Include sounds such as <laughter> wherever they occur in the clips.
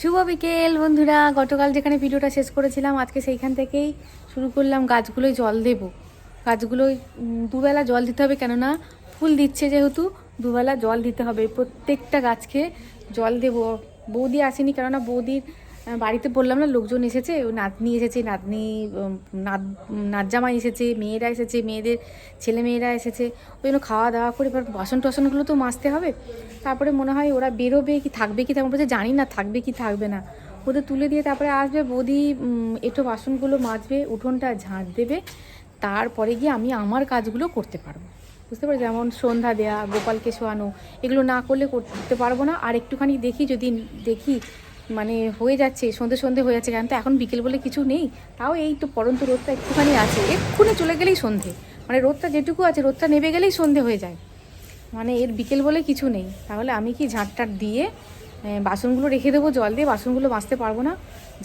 শুভ বিকেল, বন্ধুরা। গতকাল যেখানে ভিডিওটা শেষ করেছিলাম, আজকে সেইখান থেকেই শুরু করলাম গাছগুলোয় জল দেব। গাছগুলোয় দুবেলা জল দিতে হবে, কেননা ফুল দিচ্ছে যেহেতু, দুবেলা জল দিতে হবে। প্রত্যেকটা গাছকে জল দেব। বৌদি আসেনি, কেননা বৌদির বাড়িতে বললাম না, লোকজন এসেছে নাতনি এসেছে, নাতনি নাত, নাতজামাই এসেছে, মেয়েরা এসেছে, মেয়েদের ছেলে মেয়েরা এসেছে। ওই জন্য খাওয়া দাওয়া করে এবার বাসন টাসনগুলো তো মাজতে হবে। তারপরে মনে হয় ওরা বেরোবে কি থাকবে কি তেমন বলছে, জানি না, থাকবে কি থাকবে না। ওদের তুলে দিয়ে তারপরে আসবে, বৌদি একটু বাসনগুলো মাজবে, উঠোনটা ঝাঁট দেবে। তারপরে গিয়ে আমি আমার কাজগুলো করতে পারব। বুঝতে পারছি যেমন সন্ধ্যা দেয়া, গোপালকে শোয়ানো, এগুলো না করলে করতে পারব না। আর একটুখানি দেখি, যদি দেখি মানে হয়ে যাচ্ছে, সন্ধে সন্ধে হয়ে যাচ্ছে কেন তো এখন বিকেল বলে কিছু নেই। তাও এই তো পরন্ত রোদটা একটুখানি আছে। এক্ষুনি চলে গেলেই সন্ধে। মানে রোদটা যেটুকু আছে, রোদটা নেবে গেলেই সন্ধে হয়ে যায়। মানে এর বিকেল বলে কিছু নেই। তাহলে আমি কি ঝাঁটটার দিয়ে বাসনগুলো রেখে দেবো, জল দিয়ে? বাসনগুলো মাজতে পারব না।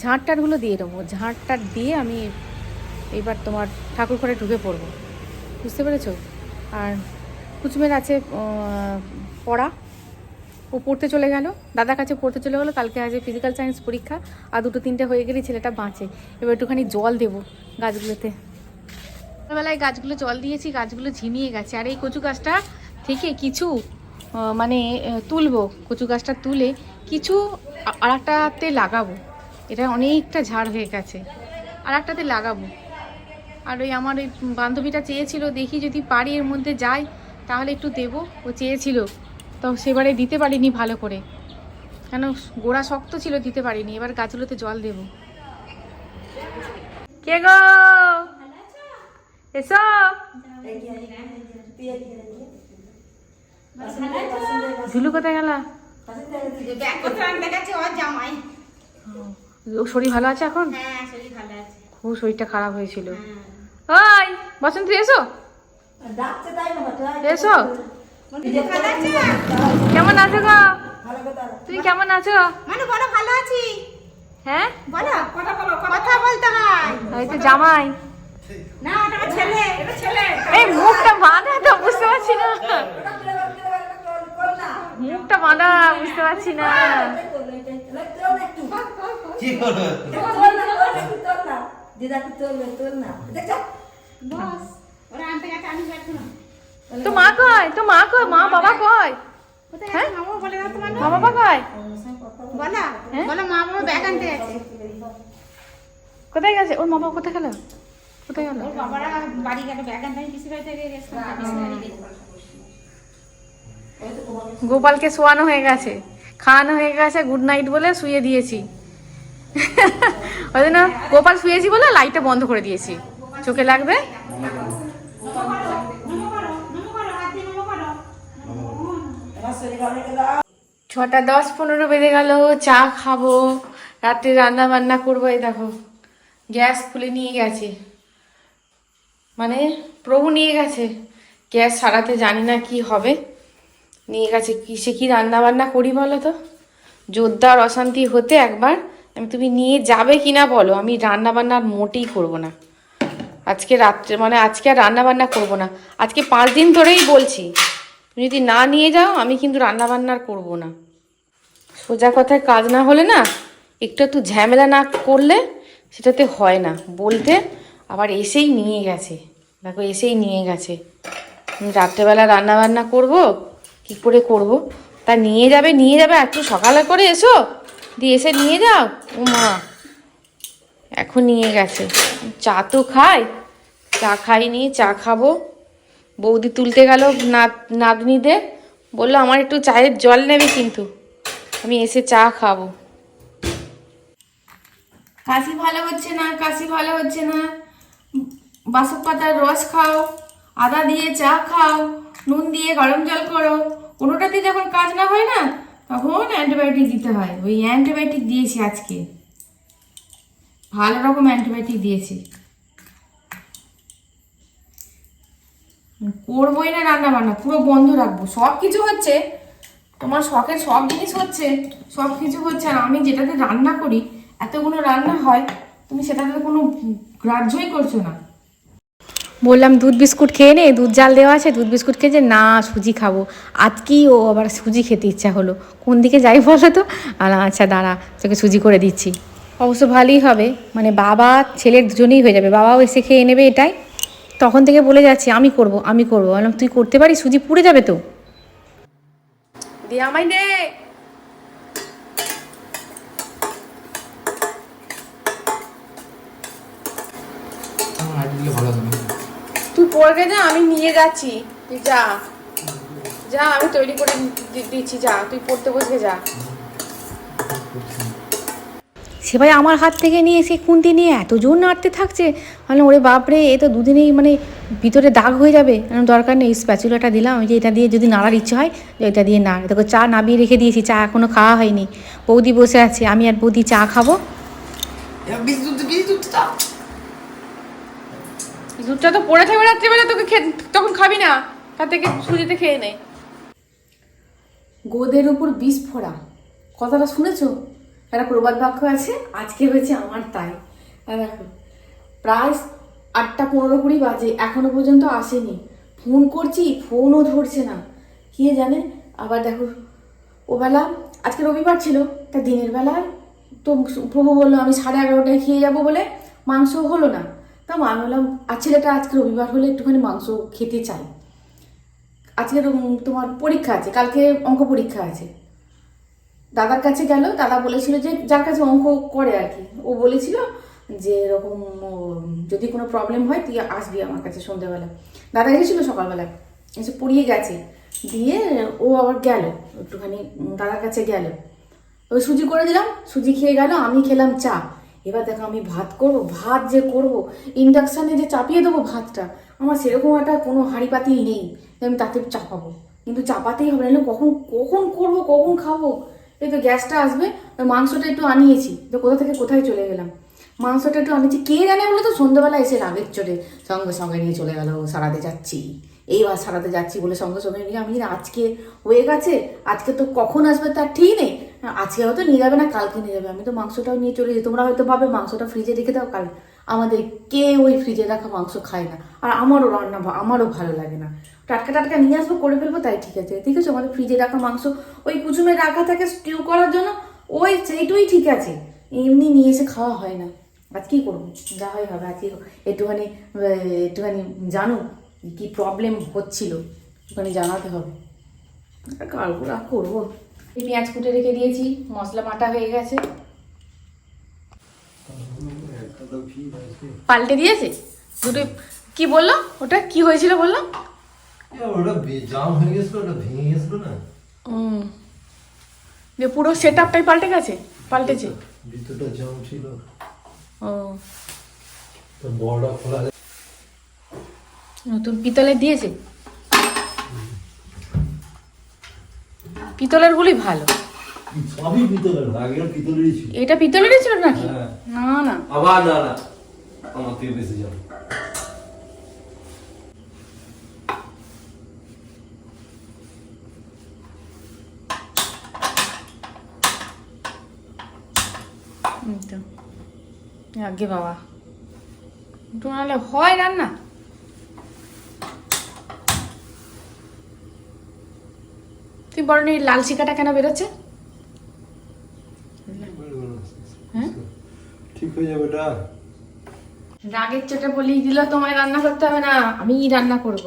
ঝাঁটটারগুলো দিয়ে দেবো। ঝাঁটটার দিয়ে আমি এবার তোমার ঠাকুর ঘরে ঢুকে পড়ব। বুঝতে পেরেছ? আর কুচমের আছে পড়া। ও পড়তে চলে গেল। দাদার কাছে পড়তে চলে গেলো। কালকে আছে ফিজিক্যাল সায়েন্স পরীক্ষা। আর দুটো তিনটে হয়ে গেলেই ছেলেটা বাঁচে। এবার একটুখানি জল দেবো গাছগুলোতে। সকালবেলায় গাছগুলো জল দিয়েছি, গাছগুলো ঝিমিয়ে গেছে। আর এই কচু গাছটা থেকে কিছু মানে তুলবো। কচু গাছটা তুলে কিছু আর একটাতে লাগাবো। এটা অনেকটা ঝাড় হয়ে গেছে। আর একটাতে লাগাবো। আর ওই আমার ওই বান্ধবীটা চেয়েছিল, দেখি যদি পারি এর মধ্যে যাই, তাহলে একটু দেবো। ও চেয়েছিল। তো সেবারে দিতে পারিনি ভালো করে। কেন? গোড়া শক্ত ছিল দিতে পারিনি। এবার গাছগুলোতে জল দেবো। কে গো? এসো। ঝুলু কোথায় গেলা? শরীর ভালো আছে এখন? হ্যাঁ শরীর ভালো আছে খুব শরীরটা খারাপ হয়েছিল। হ্যাঁ। ওই বসন্ত এসো। এসো। কেমন আছো গো? তুমি কেমন আছো? মানে বলো ভালো আছি। হ্যাঁ? বলো কথা বলো কথা বলতে হয়। ওই তো জামাই। না ওটা ছেলে এটা ছেলে। এই মুখটা বাঁধা তো বুঝতে পারছি না। মুখটা বাঁধা বুঝতে পারছি না। কি করব বস ওরা আনতে গেছে আমি দেখো না। তো মা কয়? তো মা কয়? মা বাবা কয়? কোথায় হ্যাঁ? গেছে মামা বলে দাও তোমার মা বাবা কয়? বলো? মা বাবা ব্যাগ আনতে গেছে। কোথায় গেছে? ওর মা বাবা কোথায় গেল? কোথায় গেল? ওর বাবারা বাড়ি গেল ব্যাগ আনতে পিসি বাড়ি থেকে গেছিলাম পিসি বাড়ি গেছে। গোপালকে শোয়ানো হয়ে গেছে। খাওয়ানো হয়ে গেছে গুড নাইট বলে শুয়ে দিয়েছি। ওই জন্য গোপাল শুয়েছি বলে লাইটটা বন্ধ করে দিয়েছি। চোখে লাগবে? ছটা দশ, পনেরো বেজে গেল, চা খাব রাত্রে রান্না বান্না করব, এই দেখো, গ্যাস খুলে নিয়ে গেছে। মানে প্রভু নিয়ে গেছে। গ্যাস সারাতে জানি না কি হবে। নিয়ে গেছে কিসে কি রান্না বান্না করি বলো তো? জোরদার অশান্তি হতে একবার, আমি তুমি নিয়ে যাবে কি না বলো? আমি রান্না বান্না মোটেই করব না। আজকে রাত্রে মানে আজকে আর রান্না বান্না করব না। আজকে পাঁচ দিন ধরেই বলছি। তুমি যদি না নিয়ে যাও, আমি কিন্তু রান্না বান্নার করব না। সোজা কথায় কাজ না হলে না, একটু একটু ঝামেলা না করলে সেটাতে হয় না। বলতে আবার এসেই নিয়ে গেছে। দেখো, এসেই নিয়ে গেছে। রাত্রেবেলা রান্না বান্না করব, কি করে করব? তা নিয়ে যাবে নিয়ে যাবে একটু সকালে করে এসো। দিয়ে এসে নিয়ে যাও। ও মা, এখন নিয়ে গেছে। চা তো খাই, চা খাইনি, চা খাব। বৌদি তুলতে গেল নাত নাতনিদের বলল, আমার একটু চায়ের জল নেবে কিন্তু, আমি এসে চা খাব। কাশি ভালো হচ্ছে না, কাশি ভালো হচ্ছে না। বাসক পাতার রস খাও, আদা দিয়ে চা খাও, নুন দিয়ে গরম জল করো। কোনোটাতে যখন কাজ না হয় না, তখন অ্যান্টিবায়োটিক দিতে হয়। ওই অ্যান্টিবায়োটিক দিয়েছি আজকে। ভালো রকম অ্যান্টিবায়োটিক দিয়েছি। করবোই না রান্না বান্না পুরো বন্ধ রাখব। সব কিছু হচ্ছে, তোমার শখের সব জিনিস হচ্ছে, সব কিছু হচ্ছে। আর আমি যেটাতে রান্না করি, এতগুলো রান্না হয়, তুমি সেটাতে কোনো গ্রাহ্যই করছ না। বললাম, দুধ বিস্কুট খেয়ে নে, দুধ জাল দেওয়া আছে, দুধ বিস্কুট খেয়েছে না, সুজি খাব। আজকেই ও আবার সুজি খেতে ইচ্ছা হলো। কোন দিকে যাই বলো তো? আর আচ্ছা দাঁড়া, তোকে সুজি করে দিচ্ছি। অবশ্য ভালোই হবে মানে বাবা ছেলের দুজনেই হয়ে যাবে, বাবাও এসে খেয়ে নেবে এটাই। তখন থেকে বলে যাচ্ছে আমি করব আমি করব। বললাম তুই করতে পারিস? সুজি পুড়ে যাবে তো। দিয়ে আমায় তুই পড়বে না আমি নিয়ে যাচ্ছি। তুই যা। যা আমি তৈরি করে দিচ্ছি যা। তুই পড়তে বসবে যা। সে ভাই আমার হাত থেকে নিয়ে সে খুন্তি নিয়ে এত জোর নাড়তে থাকছে। মানে ওরে বাপরে এ তো দুদিনেই মানে ভিতরে দাগ হয়ে যাবে। দরকার নেই স্প্যাচুলাটা দিলাম। ওই যে এটা দিয়ে যদি নাড়ার ইচ্ছে হয় যে এটা দিয়ে নাড়। তোকে চা নাবিয়ে রেখে দিয়েছি চা এখনও খাওয়া হয়নি। বৌদি বসে আছে আমি আর বৌদি চা খাব। দুধটা তো পড়ে থাকবে রাত্রিবেলা তোকে খে- তখন খাবি না। তার থেকে সুজিতে খেয়ে নে। গোদের উপর বিষ ফোড়া কথাটা শুনেছো? একটা প্রবাদ বাক্য আছে, আজকে হয়েছে আমার তাই। দেখো, প্রায় আটটা পনেরো কুড়ি বাজে, এখনও পর্যন্ত আসেনি। ফোন করছি, ফোনও ধরছে না। কে জানে, আবার দেখো, ওবেলা, আজকে রবিবার ছিল, তা দিনের বেলায় তো প্রভু বলল, আমি সাড়ে এগারোটায় খেয়ে যাব বলে মাংস হলো না। তা আমি বললাম আর ছেলেটা আজকে রবিবার হলে একটুখানি মাংস খেতে চাই। আজকে তোমার পরীক্ষা আছে, কালকে অঙ্ক পরীক্ষা আছে। দাদার কাছে গেল, দাদা বলেছিল যে যার কাছে অঙ্ক করে আর কি। ও বলেছিল যে এরকম যদি কোনো প্রবলেম হয় তুই আসবি আমার কাছে সন্ধ্যাবেলা। দাদা এসেছিল সকালবেলা, এসে পড়িয়ে গেছে। দিয়ে ও আবার গেল, একটুখানি দাদার কাছে গেল। ওই সুজি করে দিলাম, সুজি খেয়ে গেল, আমি খেলাম চা। এবার দেখো আমি ভাত করব, ভাত যে করব ইন্ডাকশানে যে চাপিয়ে দেবো ভাতটা, আমার সেরকম একটা কোনো হাঁড়ি পাতিল নেই আমি তাতে চাপাবো কিন্তু চাপাতেই হবে না কখন কখন করব, কখন খাব? এই তো গ্যাসটা আসবে মাংসটা একটু আনিয়েছি। তো কোথা থেকে কোথায় চলে গেলাম? মাংসটা একটু আনিয়েছি। কে জানে বলে তো, সন্ধ্যেবেলা এসে রাগের চড়ে সঙ্গে সঙ্গে নিয়ে চলে গেল, সারাতে যাচ্ছি। এইবার সারাতে যাচ্ছি বলে সঙ্গে সঙ্গে নিয়ে আমি আজকে হয়ে গেছে, আজকে তো কখন আসবে তার ঠিক নেই। আজকে হয়তো নিয়ে যাবে না, কালকে নিয়ে যাবে। আমি তো মাংসটাও নিয়ে চলে যাই, তোমরা হয়তো ভাবে মাংসটা ফ্রিজে রেখে দাও কাল আমাদের কে ওই ফ্রিজে রাখা মাংস খায় না। আর আমারও রান্না আমারও ভালো লাগে না। টাটকা টাটকা নিয়ে আসব, করে ফেলব, তাই ঠিক আছে। ঠিক আছে আমাদের ফ্রিজে রাখা মাংস। ওই কুচুমে রাখা থাকে স্টিউ করার জন্য, ওই সেইটুই ঠিক আছে। এমনি নিয়ে এসে খাওয়া হয় না। আজ কী করব? যা হয় হবে। আজকে একটুখানি একটুখানি জানো কি প্রবলেম হচ্ছিল। একটুখানি জানাতে হবে। কালগুলা করব? এই পেঁয়াজ কুটে রেখে দিয়েছি, মশলা বাটা হয়ে গেছে। পাল্টে দিয়েছে? দুটো কি বলল? ওটা কি হয়েছিল বলল? ওটা জাম হয়ে গেছিল ওটা ভেঙে গেছিল না? হুম যে পুরো সেট আপটাই পাল্টে গেছে? পাল্টেছে? ভিতরটা জাম ছিল। ও। তো বড়টা খোলা নতুন পিতলের দিয়েছে? পিতলের গুলি ভালো। সবই পিতলের আগের পিতলেরই ছিল। এটা পিতলেরই ছিল নাকি? হ্যাঁ। না না। আবার না না। আমার থেকে বেশি যাবে এই তো আগে বাবা। একটু নাহলে হয় রান্না। তুই বড় এই লাল শিকাটা কেন বেরোচ্ছে? হ্যাঁ? ঠিক হয়ে যাবে এটা রাগের চোটে বলেই দিল তোমায় রান্না করতে হবে না আমিই রান্না করব।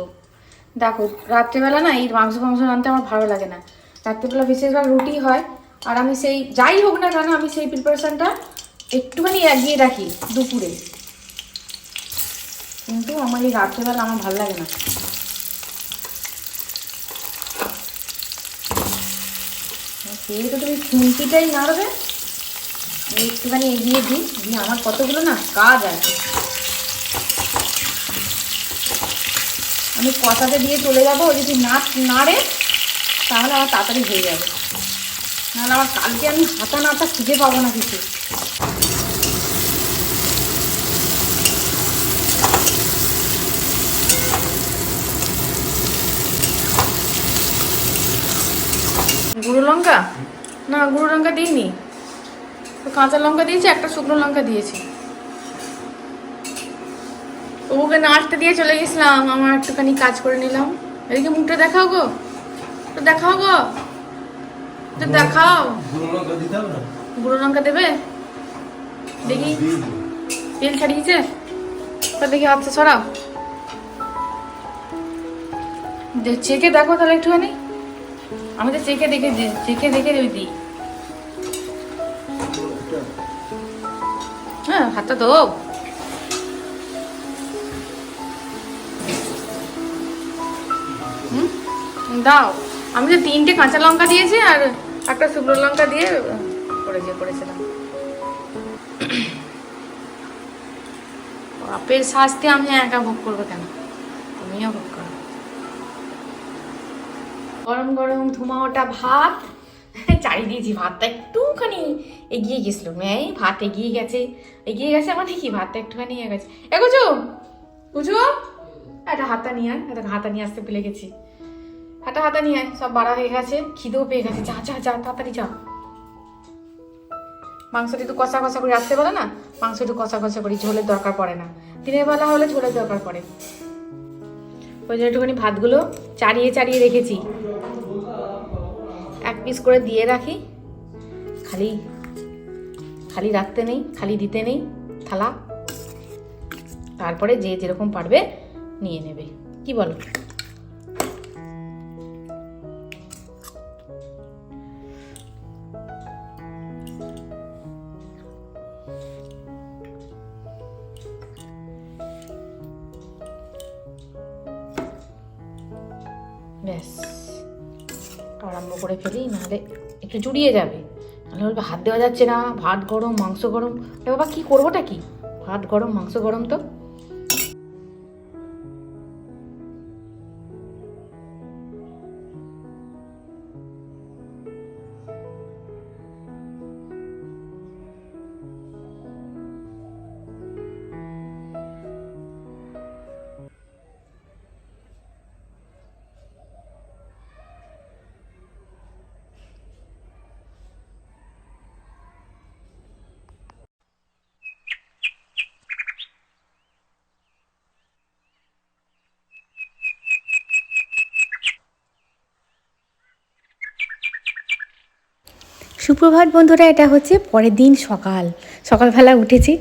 দেখো রাত্রেবেলা না এই মাংস ফাংস রান্নতে আমার ভালো লাগে না। রাত্রেবেলা বেশিরভাগ রুটি হয় আর আমি সেই যাই হোক না কেন আমি সেই প্রিপারেশনটা একটুখানি এগিয়ে রাখি দুপুরে। কিন্তু আমার এই রাত্রেবেলা আমার ভালো লাগে না। তো তুমি খুন্তিটাই নাড়বে একটুখানি এগিয়ে দিই, দিয়ে আমার কতগুলো না কাজ আছে। আমি কষাতে দিয়ে চলে যাব যদি না নাড়ে, তাহলে আমার তাড়াতাড়ি হয়ে যাবে। নাহলে আমার কালকে আমি হাতা নাতা খুঁজে পাবো না কিছু। গুঁড়ো লঙ্কা? না গুঁড়ো লঙ্কা দিইনি। তো কাঁচা লঙ্কা দিয়েছি একটা শুকনো লঙ্কা দিয়েছি। ওকে নাচতে দিয়ে চলে গেছিলাম আমার একটুখানি কাজ করে নিলাম। এদিকে মুখটা দেখাও গো। তো দেখাও গো। তো দেখাও। গুঁড়ো লঙ্কা দেবে? দেখি। তেল ছাড়িয়েছে? তা দেখি হাতটা সরাও। চেখে দেখো তাহলে একটুখানি। আমি তো চেখে দেখে চেখে দেখে দিই। হ্যাঁ হাতটা তো দাও। আমি তো তিনটে কাঁচা লঙ্কা দিয়েছি আর একটা শুকনো লঙ্কা দিয়ে আহ, করেছি করেছিলাম বাপের শাস্তি আমি একা ভোগ করব কেন? তুমিও ভোগ করো গরম গরম ধুমা ওটা ভাত। <laughs> চাড়ি দিয়েছি ভাতটা একটুখানি এগিয়ে গেছিল। এই ভাত এগিয়ে গেছে। এগিয়ে গেছে মানে কি? ভাতটা একটুখানি এগিয়ে গেছে। এগোছো বুঝো একটা হাতা নিয়ে আয়। একটা হাতা নিয়ে আসতে ভুলে গেছি। একটা হাতা নিয়ে আয়, সব বাড়া হয়ে গেছে। খিদেও পেয়ে গেছে। যা যা যা, তাড়াতাড়ি যা। মাংসটা একটু কষা কষা করে পারে না, মাংস একটু কষা কষা করি, ঝোলের দরকার পড়ে না। দিনের বেলা হলে ঝোলের দরকার পড়ে। ওই জন্য একটুখানি ভাতগুলো চাড়িয়ে চাড়িয়ে রেখেছি। এক পিস করে দিয়ে রাখি। খালি খালি রাখতে নেই, খালি দিতে নেই, থালা। তারপরে যে যেরকম পারবে নিয়ে নেবে। কি বলো? ব্যাস। আরম্ভ করে ফেলি, নাহলে একটু জুড়িয়ে যাবে। নাহলে বলবে হাত দেওয়া যাচ্ছে না, ভাত গরম, মাংস গরম। বাবা, কী করবোটা কি? ভাত গরম, মাংস গরম তো। সুপ্রভাত বন্ধুরা, এটা হচ্ছে পরের দিন সকাল। সকালবেলা উঠেছি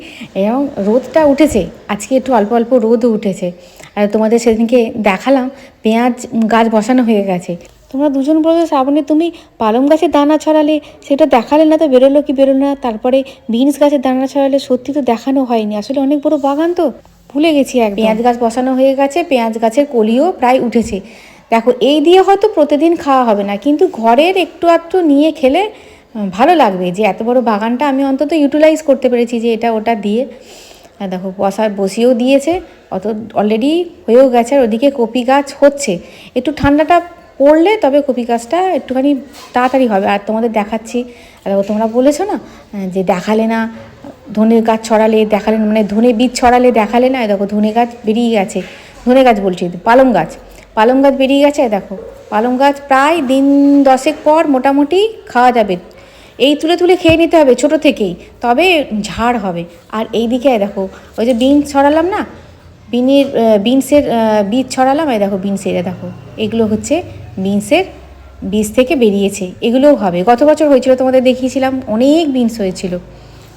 এবং রোদটা উঠেছে। আজকে একটু অল্প অল্প রোদও উঠেছে। আর তোমাদের সেদিনকে দেখালাম, পেঁয়াজ গাছ বসানো হয়ে গেছে। তোমরা দুজন বলো শ্রাবণী, তুমি পালং গাছের দানা ছড়ালে সেটা দেখালে না তো বেরোলো কি বেরোলো না? তারপরে বিনস গাছের দানা ছড়ালে সত্যি তো দেখানো হয়নি। আসলে অনেক বড় বাগান তো। ভুলে গেছি এক পেঁয়াজ গাছ বসানো হয়ে গেছে, পেঁয়াজ গাছের কলিও প্রায় উঠেছে। দেখো, এই দিয়ে হয়তো প্রতিদিন খাওয়া হবে না। কিন্তু ঘরের একটু আধটু নিয়ে খেলে ভালো লাগবে যে এত বড় বাগানটা আমি অন্তত ইউটিলাইজ করতে পেরেছি যে এটা ওটা দিয়ে। দেখো, বসা, বসিয়েও দিয়েছে, অত অলরেডি হয়েও গেছে, আর ওদিকে কপি গাছ হচ্ছে। একটু ঠান্ডাটা পড়লে তবে কপি গাছটা একটুখানি তাড়াতাড়ি হবে। আর তোমাদের দেখাচ্ছি দেখো, তোমরা বলেছ না যে দেখালে না, ধনে গাছ ছড়ালে দেখালে মানে ধনে বীজ ছড়ালে দেখালে না দেখো, ধনে গাছ বেরিয়ে গেছে। ধনে গাছ বলছি, পালং গাছ। পালং গাছ বেরিয়ে গেছে, দেখো, পালং গাছ প্রায় দিন দশেক পর মোটামুটি খাওয়া যাবে। এই তুলে তুলে খেয়ে নিতে হবে ছোট থেকেই, তবে ঝাড় হবে। আর এই দিকে দেখো, ওই যে বিনস ছড়ালাম না? বিনের বিনসের বীজ ছড়ালাম, এই দেখো বিনসের দেখো, এগুলো হচ্ছে বিনসের বীজ থেকে বেরিয়েছে, এগুলোও হবে। গত বছর হয়েছিল, তোমাদের দেখিয়েছিলাম, অনেক বিনস হয়েছিল।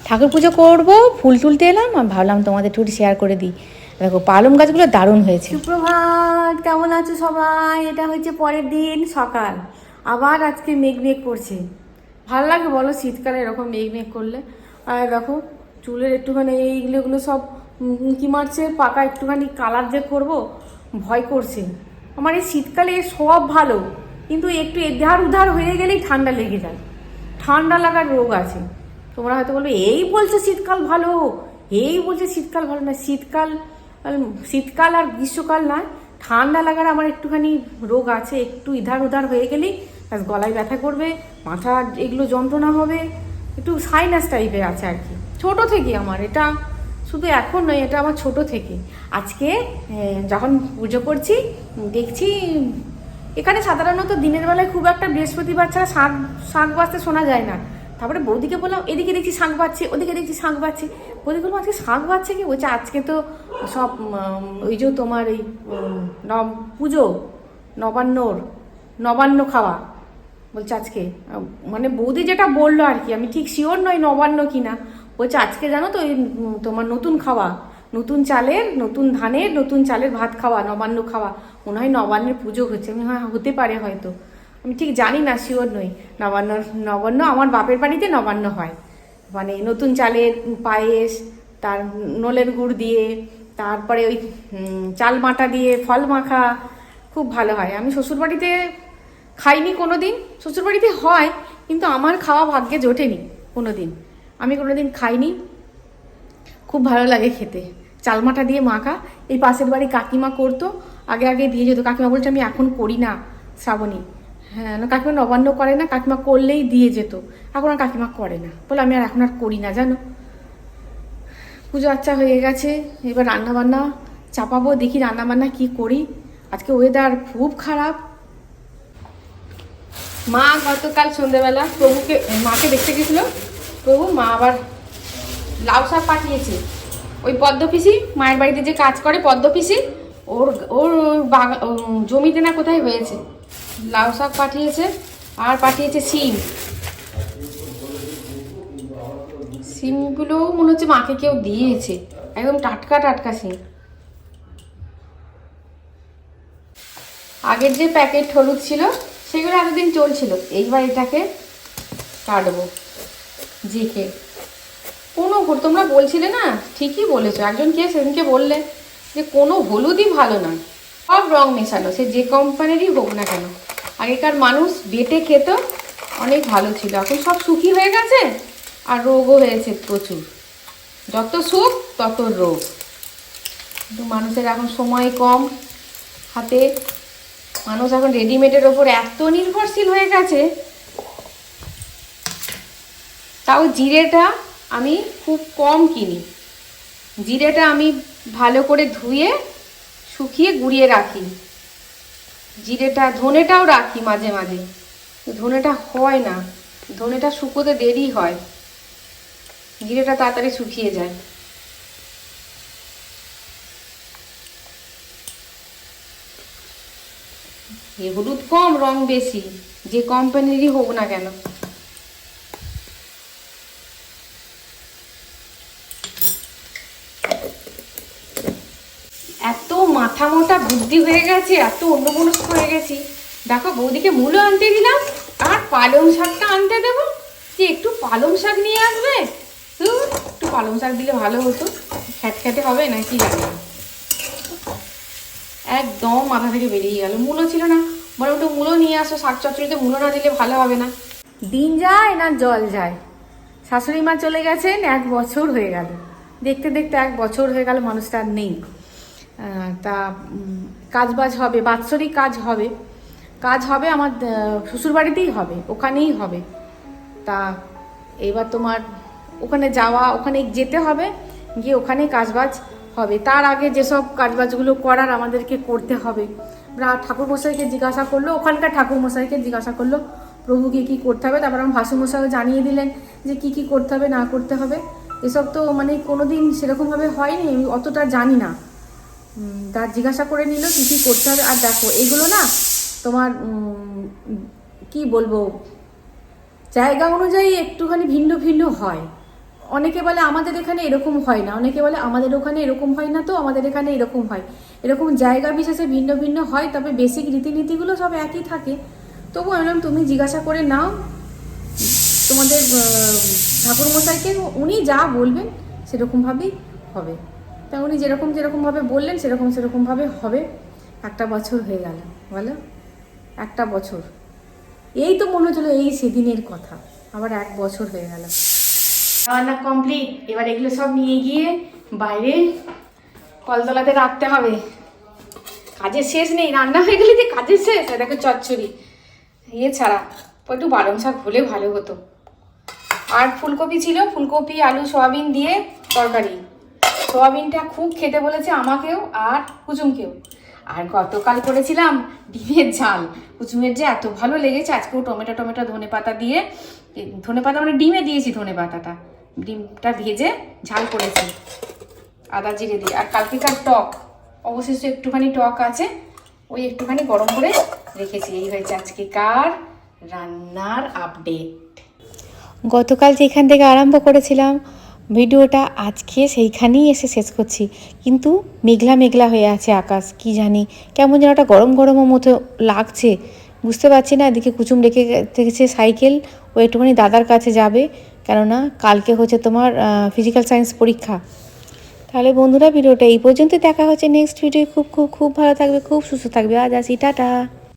ঠাকুর পুজো করব, ফুল তুলতে এলাম, আর ভাবলাম তোমাদের একটু শেয়ার করে দিই। দেখো, পালং গাছগুলো দারুণ হয়েছে। সুপ্রভাত, কেমন আছো সবাই? এটা হচ্ছে পরের দিন সকাল। আবার আজকে মেঘ মেঘ করছে। ভালো লাগে বলো, শীতকালে এরকম মেঘ মেঘ করলে। আর দেখো, চুলের একটুখানি এইগুলো এগুলো সব কি মারছে, পাকা একটুখানি কালার যে করব, ভয় করছে। আমার এই শীতকালে সব ভালো, কিন্তু একটু এধার উধার হয়ে গেলেই ঠান্ডা লেগে যায়। ঠান্ডা লাগার রোগ আছে। তোমরা হয়তো বলবে, এই বলছে শীতকাল ভালো, এই বলছে শীতকাল ভালো না শীতকাল শীতকাল আর গ্রীষ্মকাল নয়, ঠান্ডা লাগার আমার একটুখানি রোগ আছে, একটু ইধার উধার হয়ে গেলেই ব্যাস গলায় ব্যথা করবে, মাথা এগুলো যন্ত্রণা হবে, একটু সাইনাস টাইপের আছে আর কি। ছোটো থেকে আমার এটা, শুধু এখন নয়, এটা আমার ছোট থেকে। আজকে যখন পুজো করছি, দেখছি এখানে সাধারণত দিনের বেলায় খুব একটা বৃহস্পতিবার ছাড়া শাক শাক বাজতে শোনা যায় না। তারপরে বৌদিকে বললাম, এদিকে দেখছি শাঁখ বাজছে ওদিকে দেখছি শাঁখ বাজছে বৌদি বললাম আজকে শাঁখ বাজছে কি? বলছে, আজকে তো সব ওই যে তোমার এই নব, পুজো, নবান্নর, নবান্ন খাওয়া। বলছে, আজকে। মানে বৌদি যেটা বলল আর কি, আমি ঠিক শিওর নয় নবান্ন কিনা। বলছে, আজকে জানো তো তোমার নতুন খাওয়া। নতুন চালের, নতুন ধানের, নতুন চালের ভাত খাওয়া, নবান্ন খাওয়া। মনে হয় নবান্নের পুজো হচ্ছে। আমি হ্যাঁ হতে পারে হয়তো। আমি ঠিক জানি না শিওর নই। নবান্ন নবান্ন আমার বাপের বাড়িতে নবান্ন হয়। মানে নতুন চালের পায়েস, তার নলের গুড় দিয়ে, তারপরে ওই চাল মাটা দিয়ে ফল মাখা, খুব ভালো হয়। আমি শ্বশুরবাড়িতে খাইনি কোনো দিন শ্বশুরবাড়িতে হয়, কিন্তু আমার খাওয়া ভাগ্যে জোটেনি কোনো দিন আমি কোনো দিন খাইনি। খুব ভালো লাগে খেতে। চালমাটা দিয়ে মাখা, এই পাশের বাড়ি কাকিমা করতো, আগে আগে দিয়ে যেত। কাকিমা বলছে, আমি এখন করি না শ্রাবণী। হ্যাঁ কাকিমা নবান্ন করে না, কাকিমা করলেই দিয়ে যেত। এখন আর কাকিমা করে না। বলে, আমি আর এখন আর করি না, জানো? পুজো আচ্চা হয়ে গেছে, এবার রান্না বান্না চাপাবো, দেখি রান্নাবান্না কি করি। আজকে ওয়েদার খুব খারাপ মা গতকাল সন্ধ্যেবেলা প্রভুকে, মাকে দেখতে গেছিল। প্রভু, মা আবার লাউ শাক পাঠিয়েছে। ওই পদ্ম পিসি মায়ের বাড়িতে যে কাজ করে, পদ্ম পিসি, ওর ওর জমিতে না কোথায় হয়েছে? লাউ শাক পাঠিয়েছে আর পাঠিয়েছে সিম সিমগুলোও মনে হচ্ছে মাকে কেউ দিয়েছে। একদম টাটকা টাটকা সিম আগের যে প্যাকেট হলুদ ছিল সেগুলো এতদিন চলছিল। এইবার এটাকে কাটবো। জিকে কোনো তোমরা বলছিলে না? ঠিকই বলেছ। একজন কে সেদিনকে বললে যে কোনো হলুদই ভালো না সব রং মেশানো, সে যে কোম্পানিরই হোক না কেন। আগেকার মানুষ বেটে খেত, অনেক ভালো ছিল। এখন সব সুখী হয়ে গেছে আর রোগও হয়েছে প্রচুর। যত সুখ, তত রোগ। কিন্তু মানুষের এখন সময় কম, হাতে মানুষ এখন রেডিমেডের ওপর এত নির্ভরশীল হয়ে গেছে। তাও জিরেটা আমি খুব কম কিনি। জিরেটা আমি ভালো করে ধুয়ে, শুকিয়ে গুঁড়িয়ে রাখি। জিরেটা, ধনেটাও রাখি মাঝে মাঝে। ধনেটা হয় না। ধনেটা শুকোতে দেরি হয়। জিরেটা তাড়াতাড়ি শুকিয়ে যায়। এ হলুদ কম, রং বেশি। যে কোম্পানিরই হোক না কেন। এত মাথা মোটা বুদ্ধি হয়ে গেছে, এত অন্যমনস্ক হয়ে গেছি। দেখো, বৌদিকে মূলো আনতে দিলাম, আর পালং শাকটা আনতে দেবো। যে একটু পালং শাক নিয়ে আসবে? একটু পালং শাক দিলে ভালো হতো। খ্যাট খ্যাটে হবে না কি জানি। একদম মাথা থেকে বেরিয়ে গেল। মূলো ছিল না। বলে একটু মূলো নিয়ে আসো শাক চচ্চড়িতে মূলো না দিলে ভালো হবে না। দিন যায় না জল যায়। শাশুড়ি মা চলে গেছেন এক বছর হয়ে গেল। দেখতে দেখতে এক বছর হয়ে গেল মানুষটা আর নেই। তা উম, কাজবাজ হবে বাৎসরিক কাজ হবে। কাজ হবে আমার আহ, শ্বশুরবাড়িতেই হবে ওখানেই হবে। তা এবার তোমার ওখানে যাওয়া ওখানে যেতে হবে গিয়ে ওখানে কাজবাজ হবে। তার আগে যেসব কাজবাজগুলো করার আমাদেরকে করতে হবে। ঠাকুর মশাইকে জিজ্ঞাসা করল ওখানকার ঠাকুর মশাইকে জিজ্ঞাসা করল প্রভুকে কি করতে হবে? তারপর আমার ভাসু মশাইও জানিয়ে দিলেন যে কি কি করতে হবে না করতে হবে? এসব তো মানে কোনো দিন সেরকমভাবে হয়নি আমি অতটা জানি না। উম, তা জিজ্ঞাসা করে নিল কি কি করতে হবে? আর দেখো এগুলো না তোমার কি বলব জায়গা অনুযায়ী একটুখানি ভিন্ন ভিন্ন হয়। অনেকে বলে আমাদের এখানে এরকম হয় না, অনেকে বলে আমাদের ওখানে এরকম হয় না তো, আমাদের এখানে এরকম হয়। এরকম জায়গা বিশেষে ভিন্ন ভিন্ন হয়, তবে বেসিক রীতিনীতিগুলো সব একই থাকে। তবু আমি তুমি জিজ্ঞাসা করে নাও। তোমাদের ঠাকুর মশাইকে উনি যা বলবেন সেরকমভাবেই হবে। তা উনি যেরকম যেরকমভাবে বললেন, সেরকম সেরকমভাবে হবে। একটা বছর হয়ে গেল, বলো? একটা বছর। এই তো মনে হচ্ছিল এই সেদিনের কথা। আবার এক বছর হয়ে গেল। রান্না কমপ্লিট এবার এগুলো সব নিয়ে গিয়ে বাইরে কলতলাতে রাখতে হবে। কাজের শেষ নেই, রান্না হয়ে গেলে যে কাজের শেষ দেখো চচ্চড়ি। ইয়ে ছাড়া, একটু বারম শাক হলে ভালো হতো। আর ফুলকপি ছিল, ফুলকপি, আলু, সয়াবিন দিয়ে তরকারি। সয়াবিনটা খুব খেতে বলেছে আমাকেও আর কুচুমকেও আর গতকাল করেছিলাম ডিমের ঝাল। কুচুমের যে এত ভালো লেগেছে আজকেও টমেটো টমেটো, ধনে পাতা দিয়ে ধনে পাতা মানে ডিমে দিয়েছি ধনে পাতাটা। ডিমটা ভেজে ঝাল করেছি। আদা জিরে দিয়ে। আর কালকেকার টক? অবশিষ্ট একটুখানি টক আছে, ওই একটুখানি গরম করে রেখেছি। এই হয়েছে আজকে কার রান্নার আপডেট গতকাল যেখান থেকে আরম্ভ করেছিলাম ভিডিওটা আজকে সেইখানেই এসে শেষ করছি। কিন্তু মেঘলা মেঘলা হয়ে আছে আকাশ, কি জানি কেমন যেন একটা গরম গরমের মতো লাগছে। বুঝতে পারছি না, এদিকে কুচুম রেখে থেকেছে সাইকেল, ও একটুখানি দাদার কাছে যাবে। কেননা কালকে হচ্ছে তোমার ফিজিক্যাল সায়েন্স পরীক্ষা। তাহলে বন্ধুরা, ভিডিওটা এই পর্যন্ত দেখা হচ্ছে নেক্সট ভিডিও খুব খুব খুব ভালো থাকবে, খুব সুস্থ থাকবে। আজ আসি, টাটা।